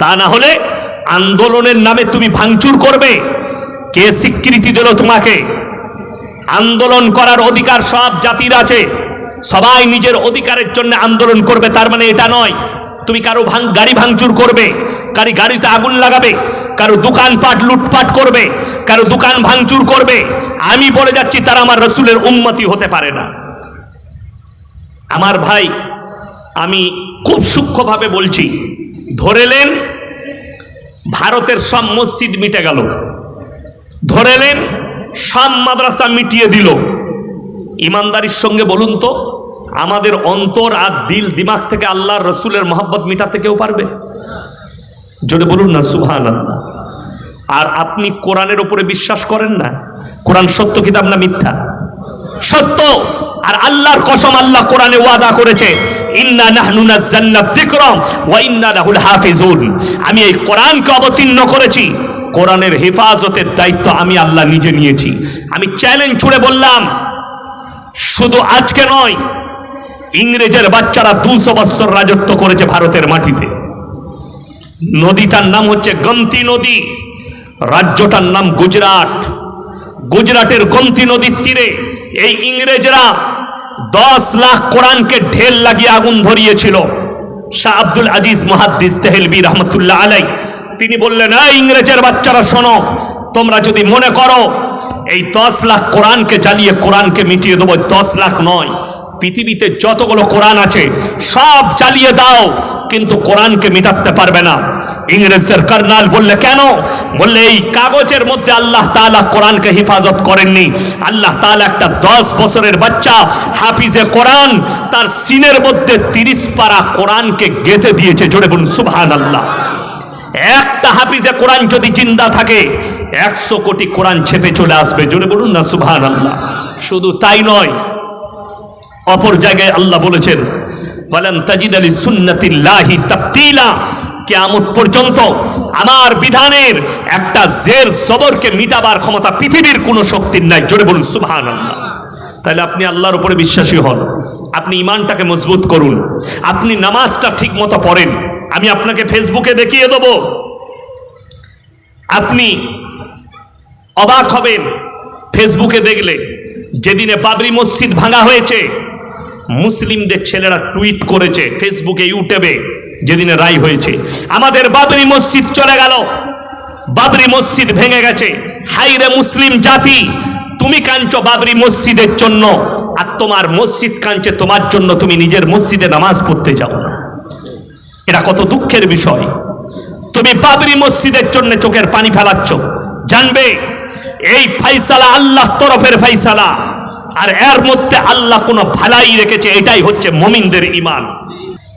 তা না হলে আন্দোলনের নামে তুমি ভাঙচুর করবে। কে স্বীকৃতি দিল তোমাকে? আন্দোলন করার অধিকার সব জাতির আছে। সবাই নিজের অধিকারের জন্য আন্দোলন করবে, তার মানে এটা নয়। তুমি কারও ভাঙ, গাড়ি ভাঙচুর করবে, কারি গাড়িতে আগুন লাগাবে, কারও দোকানপাট লুটপাট করবে, কারও দোকান ভাঙচুর করবে। আমি বলে যাচ্ছি, তারা আমার রসুলের উন্মতি হতে পারে না। আমার ভাই, আমি খুব সূক্ষ্মভাবে বলছি ধরেলেন ভারতের সব মসজিদ মিটে গেল। ধরেলেন সব মাদ্রাসা মিটিয়ে দিল। ইমানদারির সঙ্গে বলুন তো, আমাদের অন্তর আর দিল দিমাগ থেকে আল্লাহর রসুলের মহব্বত মিটাতে কেউ পারবে? জোরে বলুন না সুবহান আল্লাহ আর আপনি কোরআনের উপরে বিশ্বাস করেন না? কোরআন সত্য কিতাব না মিথ্যা? সত্য! আর আল্লাহর কসম আল্লাহ কোরআনে ওয়াদা করেছে, ইন্না নাহনু নাযালনা যিকরাম ওয়া ইন্না লাহুল হাফিজুন। আমি এই কোরআনকে অবতীর্ণ করেছি, কোরআনের হেফাজতের দায়িত্ব আমি আল্লাহ নিজে নিয়েছি। আমি চ্যালেঞ্জ ছুড়ে বললাম, শুধু আজকে নয়, ইংরেজের বাচ্চারা দুশো বৎসর রাজত্ব করেছে ভারতের মাটিতে। নদীটার নাম হচ্ছে গমতি নদী, রাজ্যটার নাম গুজরাট। গুজরাটের গমতি নদীর তীরে এই ইংরেজরা দশ লাখ কোরআনকে ঢেল লাগিয়ে আগুন ধরিয়েছিল। শাহ আব্দুল আজিজ মহাদ্দিস তেহেলবি রহমতুল্লাহ আলাই তিনি বললেন ইংরেজের বাচ্চারা, শোনো, তোমরা যদি মনে করো, এই দশ লাখ কোরআনকে জ্বালিয়ে কোরআনকে মিটিয়ে দেবো দশ লাখ নয় পৃথিবীতে যতগুলো কোরআন আছে, সব চালিয়ে দাও, কিন্তু কোরআনকে মিটাতে পারবে না। ইংরেজদের কর্নাল বললে, কেন? বললে, এই কাগজের মধ্যে আল্লাহ তাআলা কোরআনকে হেফাজত করেননি। আল্লাহ তাআলা একটা দশ বছরের বাচ্চা, হাফিজে কোরআন, তার সিনের মধ্যে তিরিশ পারা কোরআনকে গেঁথে দিয়েছে, জোরে বলুন সুবহান আল্লাহ একটা হাফিজে কোরআন যদি জিন্দা থাকে, একশো কোটি কোরআন ছেপে চলে আসবে, জোরে বলুন না সুবহান আল্লাহ শুধু তাই নয় অপর জায়গায় আল্লাহ বলেছেন বলেন তাজিদ আলী সুন্নতিল্লাহি তাবতিলা কেয়ামত পর্যন্ত আমার বিধানের একটা জের সবরকে মিটাবার ক্ষমতা পৃথিবীর কোনো শক্তির নাই। জোরে বলুন সুবহান আল্লাহ তাহলে আপনি আল্লাহর উপরে বিশ্বাসী হন, আপনি ইমানটাকে মজবুত করুন, আপনি নামাজটা ঠিক মতো পড়েন। আমি আপনাকে ফেসবুকে দেখিয়ে দেব, আপনি অবাক হবেন। ফেসবুকে দেখলে, যেদিনে বাবরি মসজিদ ভাঙা হয়েছে মুসলিমদের ছেলেরা টুইট করেছে ফেসবুকে, ইউটিউবে, যেদিনে রায় হয়েছে। আমাদের বাবরি মসজিদ চলে গেল। বাবরি মসজিদ ভেঙে গেছে। হাইরে মুসলিম জাতি, তুমি কাঁদছো বাবরি মসজিদের জন্য, আর তোমার মসজিদ কাঁদছে তোমার জন্য, তুমি নিজের মসজিদে নামাজ পড়তে যাও না। এটা কত দুঃখের বিষয়। তুমি বাবরি মসজিদের জন্য চোখের পানি ফেলাচ্ছ। জানবে, এই ফাইসালা আল্লাহ তরফের ফাইসালা। আর এর মধ্যে আল্লাহ কোনো ভালাই রেখেছে, এটাই হচ্ছে মমিনদের ইমান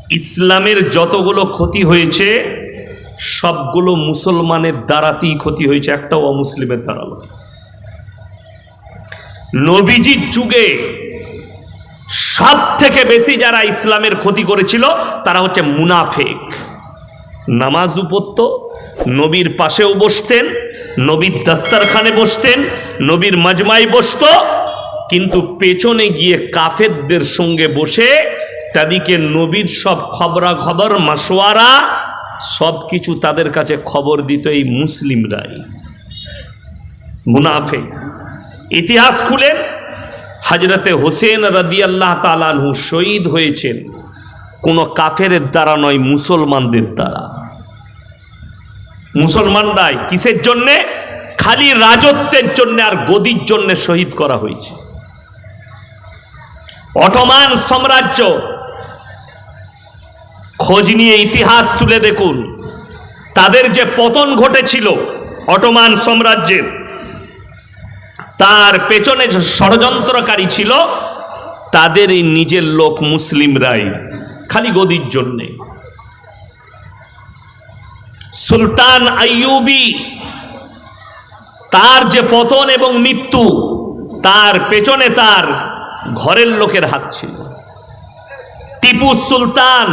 ইসলামের যতগুলো ক্ষতি হয়েছে, সবগুলো মুসলমানের দ্বারাতেই ক্ষতি হয়েছে, একটাও অমুসলিমের দ্বারা নবীজির যুগে সব থেকে বেশি যারা ইসলামের ক্ষতি করেছিল, তারা হচ্ছে মুনাফেক। নামাজ উপত্য, নবীর পাশেও বসতেন, নবীর দাস্তারখানে বসতেন, নবীর মাজমায় বসতো কিন্তু পেছনে গিয়ে কাফেরদের সঙ্গে বসে তাদেরকে নবীর সব খবরা খবর মাসোয়ারা সব কিছু তাদের কাছে খবর দিত এই মুসলিমরাই। মুনাফে ইতিহাস খুলে হাজরতে হোসেন রাদি আল্লাহ তালানহু শহীদ হয়েছেন। কোনো কাফেরের দ্বারা নয়, মুসলমানদের দ্বারা। মুসলমানরাই কিসের জন্যে? খালি রাজত্বের জন্য আর গদির জন্য শহীদ করা হয়েছে। অটোমান সাম্রাজ্য। খোঁজ নিয়ে ইতিহাস তুলে দেখুন। তাদের যে পতন ঘটেছিল অটোমান সাম্রাজ্যের, তার পেছনে ষড়যন্ত্রকারী ছিল তাদের এই নিজের লোক মুসলিমরাই, খালি গদির জন্যে। সুলতান আইয়ুবি, তার যে পতন এবং মৃত্যু, তার পেছনে তার ঘরের লোকের হাত ছিল। টিপু সুলতান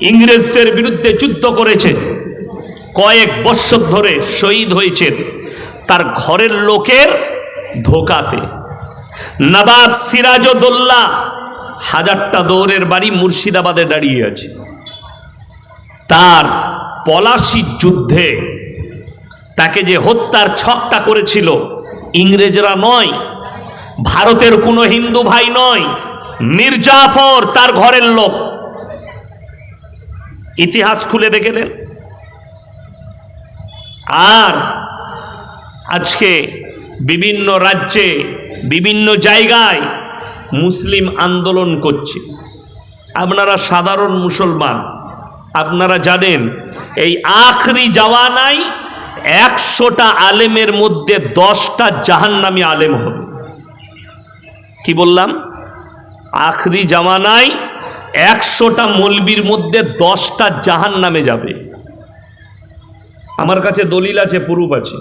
ইংরেজদের বিরুদ্ধে যুদ্ধ করেছে। কয়েক বৎসর ধরে শহীদ হয়েছেন তার ঘরের লোকের ধোকাতে। নবাব সিরাজউদ্দৌলা হাজারটা দৌড়ের বাড়ি মুর্শিদাবাদে দাঁড়িয়ে আছে। তার পলাশির যুদ্ধে তাকে যে হত্যার ছকটা করেছিল, ইংরেজরা নয় ভারতের কোনো হিন্দু ভাই নয়। মির্জাফর তার ঘরের লোক। ইতিহাস খুলে দেখে নেন। আর আজকে বিভিন্ন রাজ্যে, বিভিন্ন জায়গায় মুসলিম আন্দোলন করছে। আপনারা সাধারণ মুসলমান, আপনারা জানেন, এই আখরি জাওয়ানায় একশোটা আলেমের মধ্যে দশটা জাহান্নামী আলেম হবে। কি বললাম? আখরি জামানায় একশোটা মলবির মধ্যে দশটা জাহান নামে যাবে। আমার কাছে দলিল আছে, প্রুফ আছে।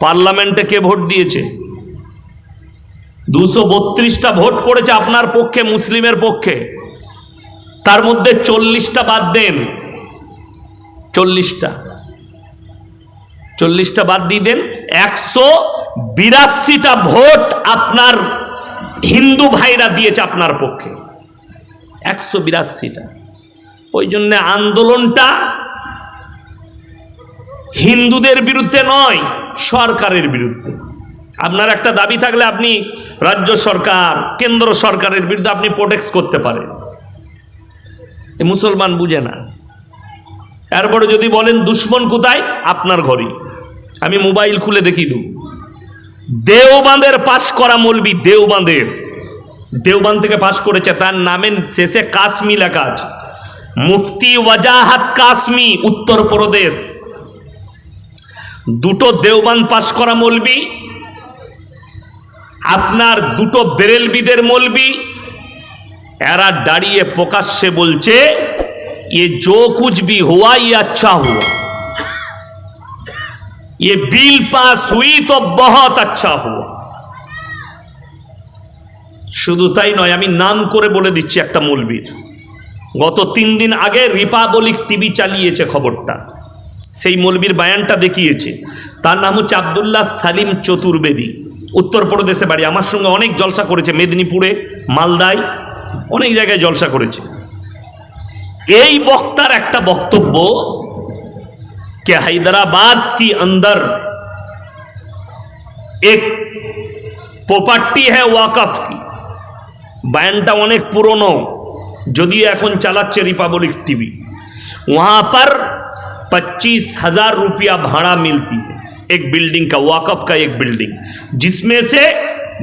পার্লামেন্টে কে ভোট দিয়েছে? দুশো বত্রিশটা ভোট পড়েছে আপনার পক্ষে, মুসলিমের পক্ষে। তার মধ্যে চল্লিশটা বাদ দেন। চল্লিশটা। চল্লিশটা বাদ দিয়ে দেন। একশো বিরাশিটা ভোট আপনার হিন্দু ভাইরা দিয়েছে আপনার পক্ষে। একশো বিরাশিটা। ওই জন্য আন্দোলনটা হিন্দুদের বিরুদ্ধে নয়, সরকারের বিরুদ্ধে। আপনার একটা দাবি থাকলে আপনি রাজ্য সরকার, কেন্দ্র সরকারের বিরুদ্ধে আপনি প্রোটেক্ট করতে পারেন। মুসলমান বুঝে না। এরপরে যদি বলেন, দুশ্মন কোথায়? আপনার ঘরে আমি মোবাইল খুলে দেখিয়ে দেব দেওবাঁধের পাশ করা মলবি দেওবাঁধের দেওবান থেকে পাশ করেছে, তার নামের শেষে কাশ্মী লেখা মুফতি ওয়াজাহাত কাশ্মী উত্তরপ্রদেশ দুটো দেওবান পাশ করা মলবি। আপনার দুটো বেরেলবিদের মলবি। এরা দাঁড়িয়ে প্রকাশ্যে বলছে ये जो कुछ भी हुआ ये अच्छा हुआ ये बिल पास हुई तो बहुत अच्छा हुआ শুধু তাই নয় আমি নাম করে বলে দিচ্ছি একটা মৌলবীর গত তিন দিন আগে রিপাবলিক টিভি চালিয়েছে খবরটা সেই মৌলবীর বায়ানটা দেখিয়েছে তার নাম হচ্ছে আবদুল্লাহ সালিম চতুর্বেদী উত্তরপ্রদেশে বাড়ি আমার সঙ্গে অনেক জলসা করেছে মেদিনীপুরে মালদায় অনেক জায়গায় জলসা করেছে यही वक्तार एक वक्तव्य कि हैदराबाद की अंदर एक प्रॉपर्टी है वाकफ की बयानটা अनेक पुरान जदि एन चला रिपब्लिक टीवी वहाँ पर पच्चीस हज़ार रुपया भाड़ा मिलती है। एक बिल्डिंग का वाकफ का एक बिल्डिंग जिसमें से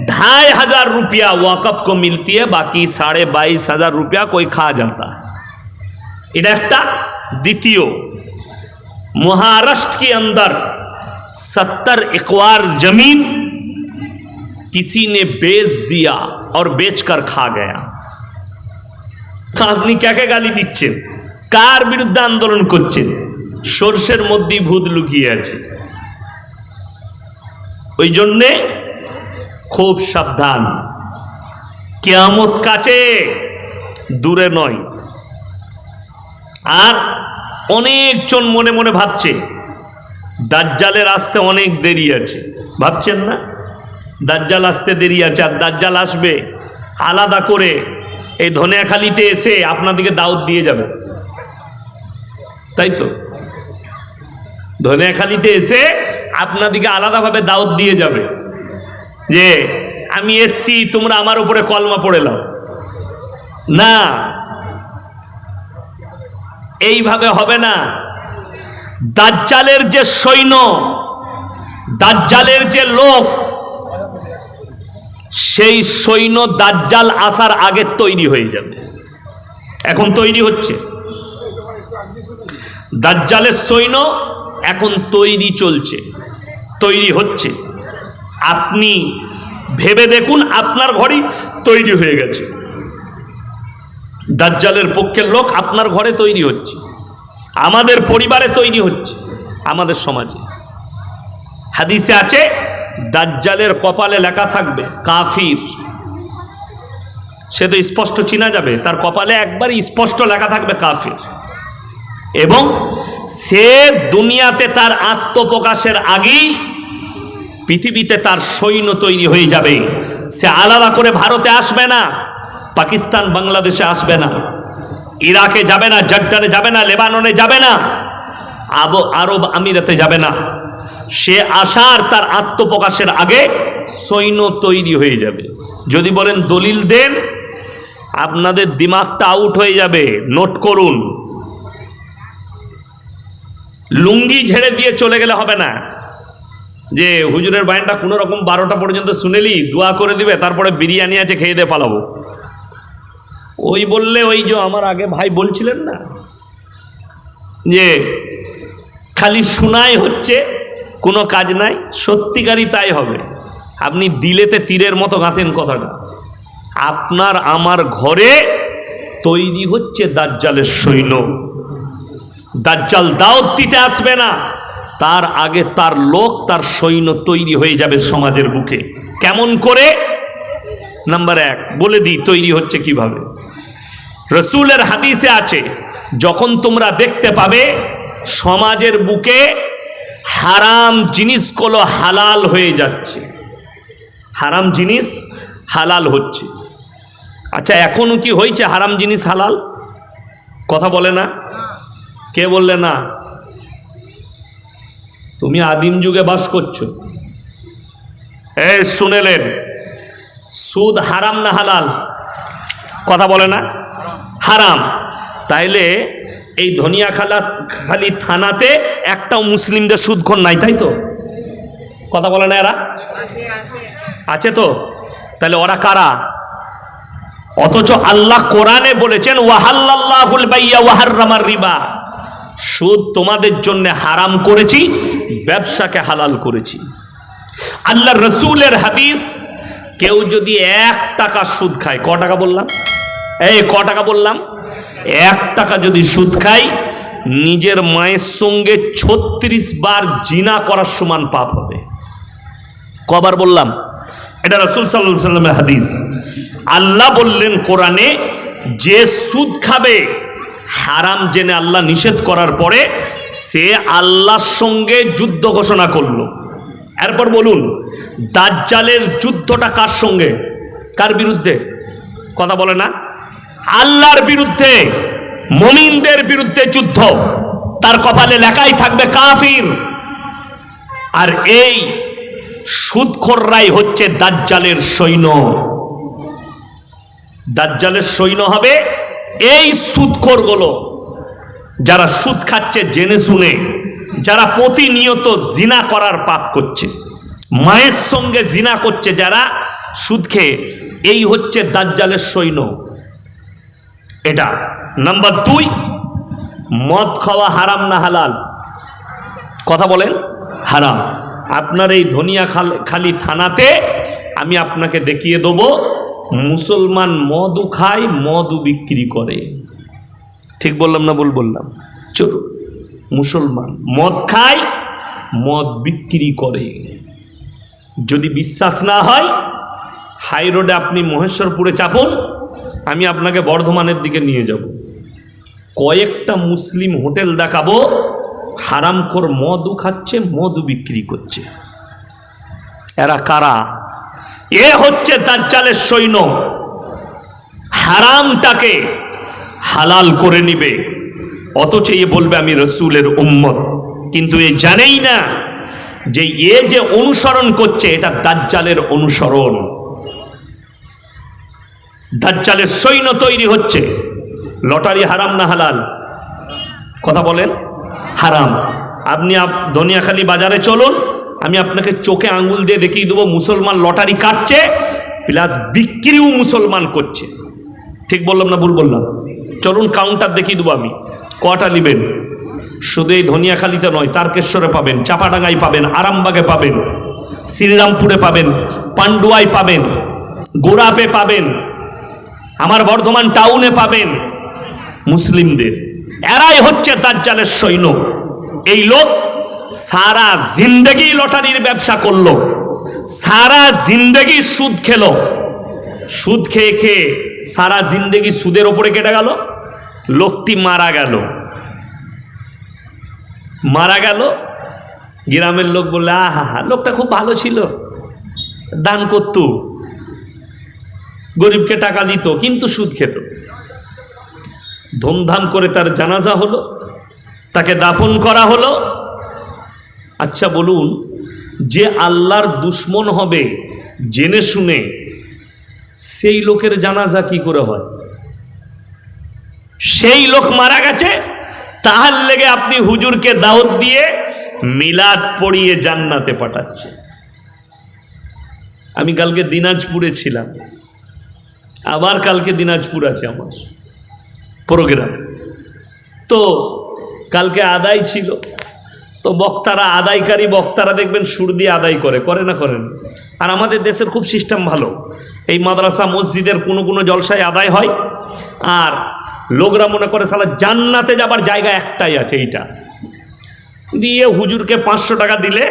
ढाई हज़ार रुपया वाकफ को मिलती है, बाकी साढ़े बाईस हज़ार रुपया कोई खा जाता है। এটা একটা দ্বিতীয় महाराष्ट्र के अंदर सत्तर एकवार जमीन किसी ने बेच दिया और बेचकर खा गया আপনি কাকে গালি দিচ্ছেন কার বিরুদ্ধে আন্দোলন করছেন সর্ষের মধ্যেই ভূত লুকিয়ে আছে ওই জন্যে খুব সাবধান কেয়ামত কাছে দূরে নয় আর অনেকজন মনে মনে ভাবছে, দাজ্জালের আসতে অনেক দেরি আছে। ভাবছেন না? দাজ্জাল আসতে দেরি আছে আর দাজ্জাল আসবে আলাদা করে এই ধনিয়াখালিতে এসে আপনাদেরকে দাওয়াত দিয়ে যাবে। তাই তো? ধনিয়াখালিতে এসে আপনাদেরকে আলাদাভাবে দাওয়াত দিয়ে যাবে যে, আমি এসছি, তোমরা আমার উপরে কলমা পড়ে না এইভাবে হবে না। দাজ্জালের যে সৈন্য, দাজ্জালের যে লোক, সেই সৈন্য দাজ্জাল আসার আগে তৈরি হয়ে যাবে। এখন তৈরি হচ্ছে। দাজ্জালের সৈন্য এখন তৈরি চলছে, তৈরি হচ্ছে। আপনি ভেবে দেখুন, আপনার ঘরই তৈরি হয়ে গেছে। দাজ্জালের পক্ষের লোক আপনার ঘরে তৈরি হচ্ছে। আমাদের পরিবারে তৈরি হচ্ছে, আমাদের সমাজে। হাদিসে আছে, দাজ্জালের কপালে লেখা থাকবে, কাফির। সে তো স্পষ্ট চিনা যাবে, তার কপালে একবারই স্পষ্ট লেখা থাকবে কাফির। এবং সে দুনিয়াতে তার আত্মপ্রকাশের আগেই পৃথিবীতে তার সৈন্য তৈরি হয়ে যাবে। সে আলাদা করে ভারতে আসবে না। পাকিস্তান বাংলাদেশে আসবে না। ইরাকে যাবে না জর্ডানে যাবে না, লেবাননে যাবে না, আব আরব আমিরাতে যাবে না। সে আসার তার আত্মপ্রকাশের আগে সৈন্য তৈরি হয়ে যাবে। যদি বলেন দলিল দেন, আপনাদের দিমাগটা আউট হয়ে যাবে। নোট করুন। লুঙ্গি ঝেড়ে দিয়ে চলে গেলে হবে না। যে হুজুরের বায়নটা কোনো রকম বারোটা পর্যন্ত শুনেলি, দোয়া করে দিবে, তারপরে বিরিয়ানি আছে, খেয়ে দিয়ে পালাবো। ওই বললে ওই যে আমার আগে ভাই বলছিলেন না? যে খালি শোনাই হচ্ছে, কোনো কাজ নাই, সত্যিকারই তাই হবে। আপনি দিলেতে তীরের মতো গাঁথেন কথাটা। আপনার আমার ঘরে তৈরি হচ্ছে দাজ্জালের সৈন্য। দাজ্জাল দাওয়াত দিতে আসবে না। তার আগে তার লোক, তার সৈন্য তৈরি হয়ে যাবে সমাজের বুকে। কেমন করে? নাম্বার এক, বলে দিই, তৈরি হচ্ছে কীভাবে। রসুলের হাদিসে আছে, যখন তোমরা দেখতে পাবে, সমাজের বুকে হারাম জিনিসগুলো হালাল হয়ে যাচ্ছে। হারাম জিনিস হালাল হচ্ছে। আচ্ছা এখনও কি হয়েছে হারাম জিনিস হালাল? কথা বলে না? কে বললে না? তুমি আদিম যুগে বাস করছ। এ শুনেলেন সুদ হারাম না হালাল? কথা বলে না? হারাম। তাইলে এই ধনিয়া খালা খালি থানাতে একটাও মুসলিমদের সুদক্ষণ নাই, তাই তো? কথা বলে না এরা? আছে তো? তাহলে ওরা কারা? অথচ আল্লাহ কোরআনে বলেছেন ওয়াহাল্লাহুল বাইয়া ওয়াহাররামার রিবা। সুদ তোমাদের জন্য হারাম করেছি, ব্যবসাকে হালাল করেছি। আল্লাহ রসুলের হাদিস কেউ যদি এক টাকা সুদ খায়, ক টাকা বললাম? এই ক টাকা বললাম, এক টাকা যদি সুদ খায় নিজের মায়ের সঙ্গে ছত্রিশ বার জিনা করার সমান পাপ হবে। কবার বললাম, এটা রসুল সাল্লাহ সাল্লামের হাদিস। আল্লাহ বললেন কোরআনে, যে সুদ খাবে, হারাম জেনে আল্লাহ নিষেধ করার পরে সে আল্লাহর সঙ্গে যুদ্ধ ঘোষণা করল। এরপর বলুন, দাজ্জালের যুদ্ধটা কার সঙ্গে? কার বিরুদ্ধে? কথা বলে না। আল্লাহর বিরুদ্ধে, মমিনদের বিরুদ্ধে যুদ্ধ। তার কপালে লেখাই থাকবে কাফির। আর এই সুদখোররাই হচ্ছে দাজ্জালের সৈন্য। দাজ্জালের সৈন্য হবে এই সুদখোরগুলো। যারা সুদ খাচ্ছে, জেনে শুনে যারা প্রতিনিয়ত জিনা করার পাপ করছে, মায়ের সঙ্গে জিনা করছে যারা, সুদ খেয়ে, এই হচ্ছে দাজ্জালের সৈন্য। এটা নাম্বার দুই, মদ খাওয়া হারাম না হালাল? কথা বলেন, হারাম। আপনার এই ধনিয়া খাল- থানাতে আমি আপনাকে দেখিয়ে দেব, মুসলমান মদু খায় মদু বিক্রি করে। ঠিক বললাম না বল বললাম? চলো মুসলমান। মদ খায়, মদ বিক্রি করে। যদি বিশ্বাস না হয়, হাই রোডে আপনি মহেশ্বরপুরে চাপুন, আমি আপনাকে বর্ধমানের দিকে নিয়ে যাব। কয়েকটা মুসলিম হোটেল দেখাবো, হারামখোর মদু খাচ্ছে মধু বিক্রি করছে। এরা কারা? এ হচ্ছে তার চালের সৈন্য। হারামটাকে হালাল করে নিবে। অথচ এ বলবে আমি রসুলের উম্মত। কিন্তু এ জানেই না যে এ যে অনুসরণ করছে, এটা দাজ্জালের অনুসরণ। দাজ্জালের সৈন্য তৈরি হচ্ছে। লটারি হারাম না হালাল? কথা বলেন। হারাম। আপনি আপ দনিয়াখালী বাজারে চলুন, আমি আপনাকে চোখে আঙ্গুল দিয়ে দেখিয়ে দেবো, মুসলমান লটারি কাটছে, প্লাস বিক্রিও মুসলমান করছে। ঠিক বললাম না ভুল বললাম? চলুন কাউন্টার দেখিয়ে দেবো আমি। কটা নেবেন? শুধু এই ধনিয়াখালীতে নয়, তারকেশ্বরে পাবেন, চাপাডাঙ্গায় পাবেন, আরামবাগে পাবেন, শ্রীরামপুরে পাবেন, পান্ডুয়ায় পাবেন গোড়াপে পাবেন, আমার বর্ধমান টাউনে পাবেন মুসলিমদের। এরাই হচ্ছে দাজ্জালের সৈন্য। এই লোক সারা জিন্দেগি লটারির ব্যবসা করল, সারা জিন্দেগি সুদ খেলো। সুদ খেয়ে খেয়ে সারা জিন্দেগি সুদের ওপরে কেটে গেল। লোকটি মারা গেল। মারা গেল। গ্রামের লোক বললে, আহা হা লোকটা খুব ভালো ছিল। দান করত। গরিবকে টাকা দিত, কিন্তু সুদ খেত। ধুমধাম করে তার জানাজা হলো। তাকে দাফন করা হলো। আচ্ছা বলুন, যে আল্লাহর দুশ্মন হবে, জেনে শুনে সেই লোকের জানাজা কি করে হয়? সেই লোক মারা গেছে, তাহার লেগে আপনি হুজুরকে দাওয়াত দিয়ে মিলাদ পড়িয়ে জান্নাতে পাঠাচ্ছে। আমি কালকে দিনাজপুরে ছিলাম। আবার কালকে দিনাজপুর আছে আমার প্রোগ্রাম। তো কালকে আদায় ছিল। তো বক্তারা, আদায়কারী বক্তারা দেখবেন সুর দিয়ে আদায় করে করে না করেন আর আমাদের দেশের খুব সিস্টেম ভালো। এই মাদ্রাসা, মসজিদের কোনো কোনো জলসায় আদায় হয়। আর লোকরা মনে করে সালা জান্নাতে যাবার জায়গা একটাই আছে এইটা। দিয়ে হুজুরকে পাঁচশো টাকা দিলে,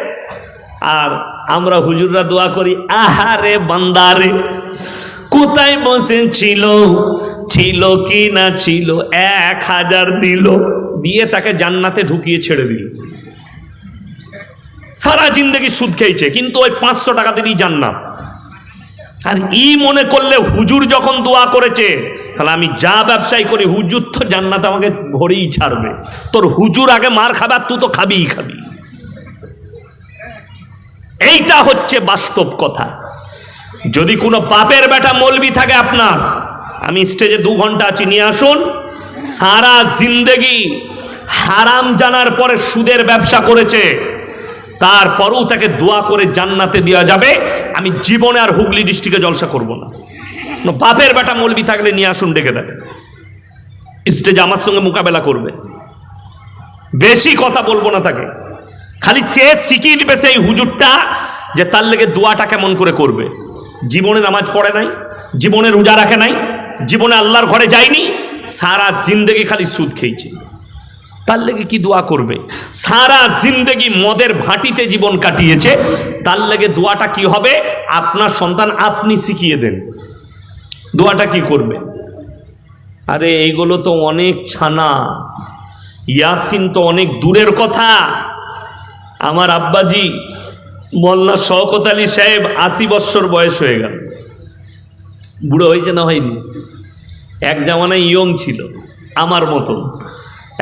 আর আমরা হুজুররা দোয়া করি, আহারে বান্দারে কোথায় বসেছিল ছিল কি না ছিল? এক হাজার দিল। দিয়ে তাকে জান্নাতে ঢুকিয়ে ছেড়ে দিল। সারা জিন্দগি সুদ খেয়েছে, কিন্তু ওই পাঁচশো টাকা দিলেই জান্নাত। আর ই মনে করলে হুজুর যখন দোয়া করেছে, তাহলে আমি যা ব্যবসায় করি, হুজুর তো জান্নাত আমাকে ভরেই ছাড়বে। তোর হুজুর আগে মার খাবে আর তুই তো খাবিই খাবি। এইটা হচ্ছে বাস্তব কথা। যদি কোনো পাপের বেটা মলবি থাকে আপনার, আমি স্টেজে দু ঘণ্টা আছি, নিয়ে আসুন। সারা জিন্দেগি হারাম জানার পরে সুদের ব্যবসা করেছে। তারপরও তাকে দোয়া করে জান্নাতে দেওয়া যাবে। আমি জীবনে আর হুগলি ডিস্ট্রিক্টে জলসা করব না। বাপের বেটা মলবি থাকলে নিয়ে আসুন, ডেকে দেবে স্টেজে আমার সঙ্গে মোকাবেলা করবে। বেশি কথা বলব না তাকে। খালি সে শিখিয়ে দিবে সেই হুজুরটা যে তার লেগে দোয়াটা কেমন করে করবে। জীবনে নামাজ পড়ে নাই, জীবনে রোজা রাখে নাই, জীবনে আল্লাহর ঘরে যায়নি, সারা জিন্দেগি খালি সুদ খেয়েছে। তার লেগে কি দোয়া করবে? সারা জিন্দেগি মদের ভাটিতে জীবন কাটিয়েছে, তার লেগে দোয়াটা কি হবে? আপনার সন্তান আপনি শিখিয়ে দেন। দোয়াটা কি করবে? আরে এইগুলো তো অনেক ছানা। ইয়াসিন তো অনেক দূরের কথা। আমার আব্বাজি মোল্লা শওকত আলী সাহেব আশি বৎসর বয়স হয়ে গেল। বুড়ো হয়েছে না হয়নি? এক জামানায় ইয়ং ছিল, আমার মতন।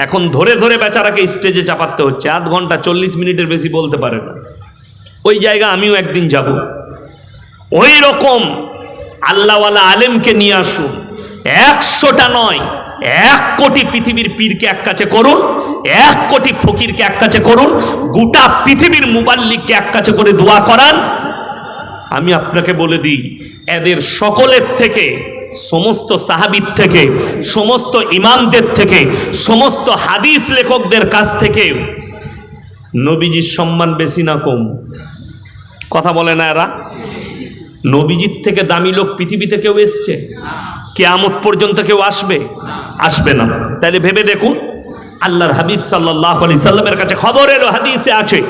এখন ধরে ধরে বেচারাকে স্টেজে চাপাতে হচ্ছে। আধ ঘণ্টা চল্লিশ মিনিটের বেশি বলতে পারে না। ওই জায়গা আমিও একদিন যাব। ওই রকম আল্লাহওয়ালা আলেমকে নিয়ে আসুন। একশোটা নয়, এক কোটি পৃথিবীর পীরকে এক কাছে করুন, এক কোটি ফকিরকে এক কাছে করুন, গোটা পৃথিবীর মুবাল্লিককে এক কাছে করে দোয়া করান। আমি আপনাকে বলে দিই, এদের সকলের থেকে সমস্ত সাহাবির থেকে, সমস্ত ইমামদের থেকে, সমস্ত হাদিস লেখকদের কাছ থেকে নবীজির সম্মান বেশি না কম। কথা বলে না এরা? নবীজির থেকে দামি লোক পৃথিবীতে কেউ এসছে? কেয়ামত পর্যন্ত কেউ আসবে? আসবে না। তাহলে ভেবে দেখুন, আল্লাহর হাবিব সাল্লাহ আলি সাল্লামের কাছে খবর এলো, হাদিসে আছে,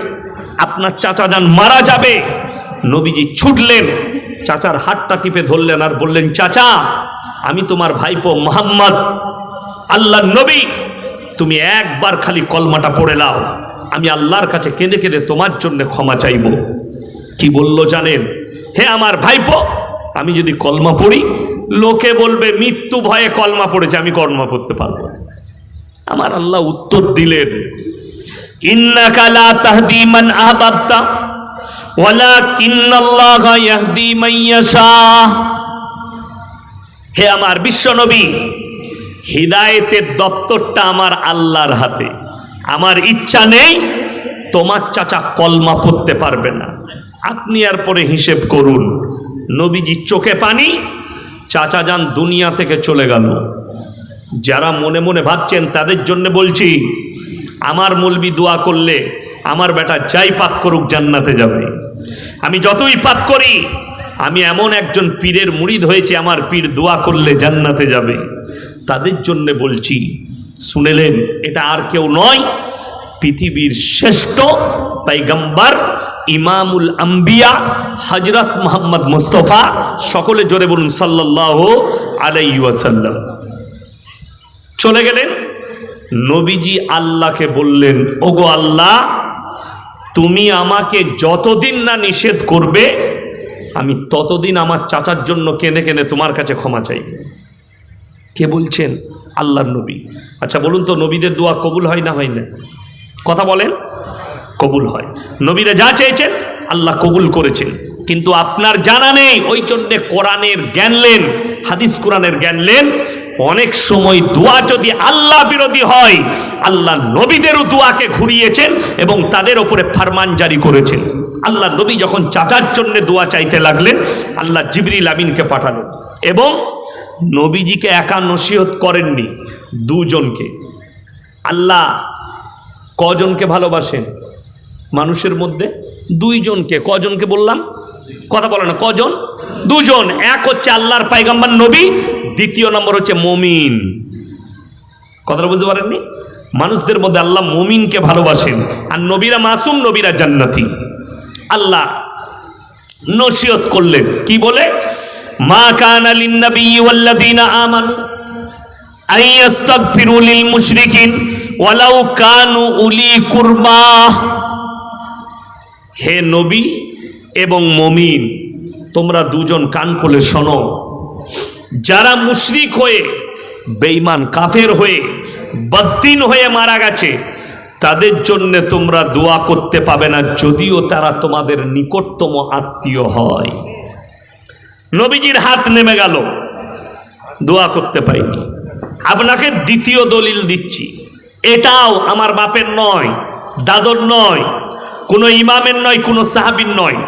আপনার চাচা যান মারা যাবে, নবীজি ছুটলেন চাচার হাতটা টিপে ধরলেন আর বললেন, চাচা, আমি তোমার ভাইপো মোহাম্মদ আল্লাহ নবী। তুমি একবার খালি কলমাটা পড়ে লাও আমি আল্লাহর কাছে কেঁদে কেঁদে তোমার জন্য ক্ষমা চাইব। কি বলল জানেন? হে আমার ভাইপো, আমি যদি কলমা পড়ি, লোকে বলবে, মৃত্যু ভয়ে কলমা পড়েছে, আমি কলমা পড়তে পারব আমার আল্লাহ উত্তর দিলেন, ইন্নাকা লা তাহদি মান আহবাবতা হে আমার বিশ্বনবী, হৃদায়তের দপ্তরটা আমার আল্লাহর হাতে। আমার ইচ্ছা নেই, তোমার চাচা কলমা পড়তে পারবে না। আপনি আর পরে হিসেব করুন। নবীজি চোখে পানি, চাচা যান দুনিয়া থেকে চলে গেল। যারা মনে মনে ভাবছেন, তাদের জন্য বলছি, আমার মলবি দোয়া করলে আমার বেটা যাই পাপ করুক, জান্নাতে যাবে। আমি যতই পাপ করি, আমি এমন একজন পীরের মুড়িদ হয়েছে, আমার পীর দোয়া করলে জান্নাতে যাবে। তাদের জন্য বলছি, শুনেলেন, এটা আর কেউ নয়, পৃথিবীর শ্রেষ্ঠ পাইগাম্বার ইমামুল আম্বিয়া হজরত মোহাম্মদ মুস্তফা, সকলে জোরে বলুন সাল্লাহ আলাইসাল্লাম চলে গেলেন, নবীজি আল্লাহকে বললেন, ওগো আল্লাহ তুমি আমাকে যতদিন না নিষেধ করবে, আমি ততদিন আমার চাচার জন্য কেঁদে কেঁদে তোমার কাছে ক্ষমা চাই। কে বলছেন? আল্লাহর নবী। আচ্ছা বলুন তো, নবীদের দোয়া কবুল হয় না হয় না? কথা বলেন। কবুল হয়। নবীরা যা চেয়েছেন, আল্লাহ কবুল করেছেন। কিন্তু আপনার জানা নেই। ওই জন্যে কোরআনের জ্ঞান লেন হাদিস কোরআনের জ্ঞান লেন অনেক সময় দোয়া যদি আল্লাহ বিরোধী হয়, আল্লাহ নবীদেরও দোয়াকে ঘুরিয়েছেন এবং তাদের ওপরে ফারমান জারি করেছেন। আল্লাহ নবী যখন চাচার জন্য দোয়া চাইতে লাগলেন, আল্লাহ জিবরিল আমিনকে পাঠালেন এবং নবীজিকে একা নসিহত করেননি দুজনকে। আল্লাহ কজনকে ভালোবাসেন? মানুষের মধ্যে? দুইজনকে, কজনকে বললাম? কথা বলে না, কজন? দুজন। এক হচ্ছে আল্লাহর পাইগাম্বার নবী, দ্বিতীয় নম্বর হচ্ছে মমিন। কথাটা বুঝতে পারেননি? মানুষদের মধ্যে আল্লাহ মমিনকে ভালোবাসেন, আর নবীরা মাসুম, নবীরা জান্নাতি। আল্লাহ নসিহত করলেন। কি বলে? মা কান আলিন নবী ওয়াল্লাযীনা আমানু আন ইস্তাগফিরু লিল মুশরিকিন ওয়ালাউ কানু উলি কুরবা হে নবী এবং মমিন, তোমরা দুজন কান খুলে শোনো। যারা মুশরিক হয়ে, বেঈমান কাফের হয়ে বদ্দিন হয়ে মারা গেছে, তাদের জন্য তোমরা দোয়া করতে পাবে না, যদিও তারা তোমাদের নিকটতম আত্মীয় হয়। নবীজির হাত নেমে গেল। দোয়া করতে পাইনি আপনাকে দ্বিতীয় দলিল দিচ্ছি। এটাও আমার বাপের নয়, দাদর নয় কোনো ইমামের নয়, কোনো সাহাবির নয়।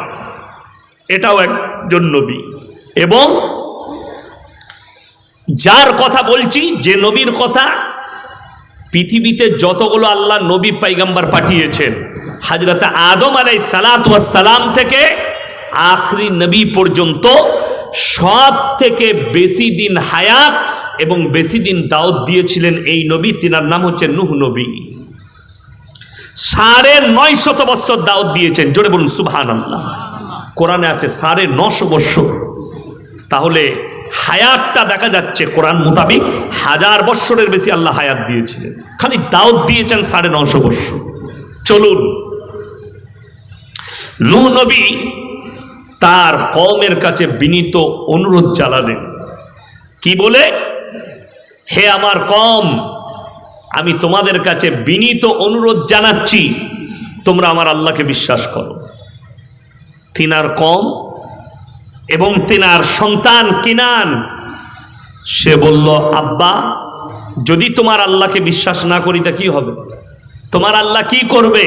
এটাও একজন নবী। এবং যার কথা বলছি, যে নবীর কথা, পৃথিবীতে যতগুলো আল্লাহ নবী পাইগাম্বার পাঠিয়েছেন হাজরত আদম আলাই সালাত সালাম থেকে আখরি নবী পর্যন্ত সব থেকে বেশি দিন হায়াত এবং বেশি দিন দাওয়াত দিয়েছিলেন এই নবী। তিনার নাম হচ্ছে নুহ নবী। সাড়ে নয় শত বৎসর দাওয়াত দিয়েছেন। জোরে বলুন সুবহান আল্লাহ কোরআনে আছে সাড়ে নশো বৎসর তাহলে হায়াতটা দেখা যাচ্ছে কোরআন মোতাবিক হাজার বৎসরের বেশি আল্লাহ হায়াত দিয়েছিলেন। খালি দাওয়াত দিয়েছেন সাড়ে নশো বৎসর চলুন। নূ নবী তার কমের কাছে বিনীত অনুরোধ চালালেন কি বলে? হে আমার কম আমি তোমাদের কাছে বিনীত অনুরোধ জানাচ্ছি, তোমরা আমার আল্লাহকে বিশ্বাস করো। তিনার কম এবং তিনার সন্তান কিনান। সে বলল, আব্বা, যদি তোমার আল্লাহকে বিশ্বাস না করি তা কি হবে? তোমার আল্লাহ কি করবে?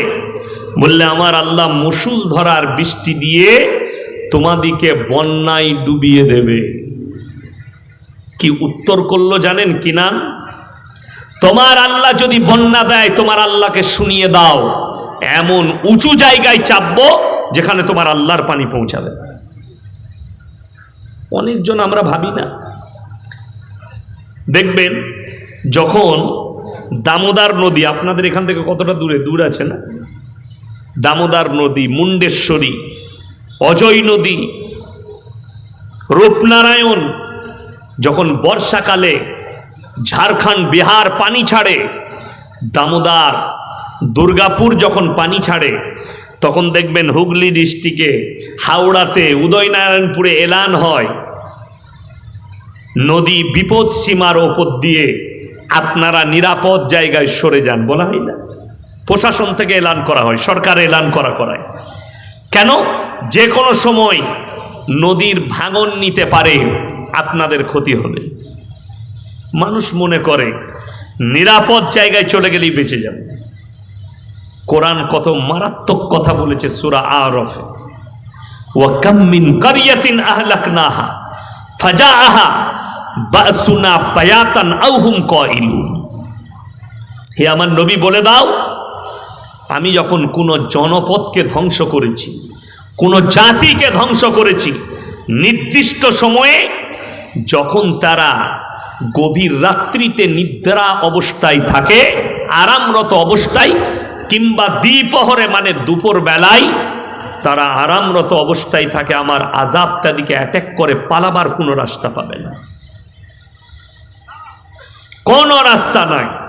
বললে, আমার আল্লাহ মুসুল ধরার বৃষ্টি দিয়ে তোমাদিকে বন্যায় ডুবিয়ে দেবে। কি উত্তর করল জানেন কিনান? তোমার আল্লাহ যদি বন্যা দেয়, তোমার আল্লাহকে শুনিয়ে দাও। এমন উঁচু জায়গায় চাপবো, যেখানে তোমার আল্লাহর পানি পৌঁছাবে। অনেকজন আমরা ভাবি না। দেখবেন, যখন দামোদার নদী, আপনাদের এখান থেকে কতটা দূরে? দূর আছে না? দামোদার নদী, মুন্ডেশ্বরী, অজয় নদী, রূপনারায়ণ, যখন বর্ষাকালে ঝাড়খণ্ড, বিহার পানি ছাড়ে। দামোদর, দুর্গাপুর যখন পানি ছাড়ে, তখন দেখবেন হুগলি ডিস্ট্রিক্টে হাওড়াতে উদয়নারায়ণপুরে এলান হয়। নদী বিপদ সীমার ওপর দিয়ে আপনারা নিরাপদ জায়গায় সরে যান বলা হয় না। প্রশাসন থেকে এলান করা হয়, সরকার এলান করা করায়। কেন? যে কোনো সময় নদীর ভাঙন নিতে পারে, আপনাদের ক্ষতি হবে। মানুষ মনে করে, নিরাপদ জায়গায় চলে গেলেই বেঁচে যাবে। কোরআন কত মারাত্মক কথা বলেছে সুরা আরফ। ওয়াকাম্মিন কারিয়াতিন আহলাকনাহা, ফাজাআহা বাসুনা পায়াতান আউহুম কাইলুন। হে আমার নবী, বলে দাও, আমি যখন কোনো জনপদকে ধ্বংস করেছি, কোনো জাতিকে ধ্বংস করেছি, নির্দিষ্ট সময়ে যখন তারা গভীর রাত্রিতে নিদ্রা অবস্থায় থাকে, আরামরত অবস্থায়, কিংবা দ্বিপহরে মানে দুপুর বেলায় তারা আরামরত অবস্থায় থাকে, আমার আজাব তাদিকে অ্যাটাক করে, পালাবার কোনো রাস্তা পাবে না। কোনো রাস্তা নাই।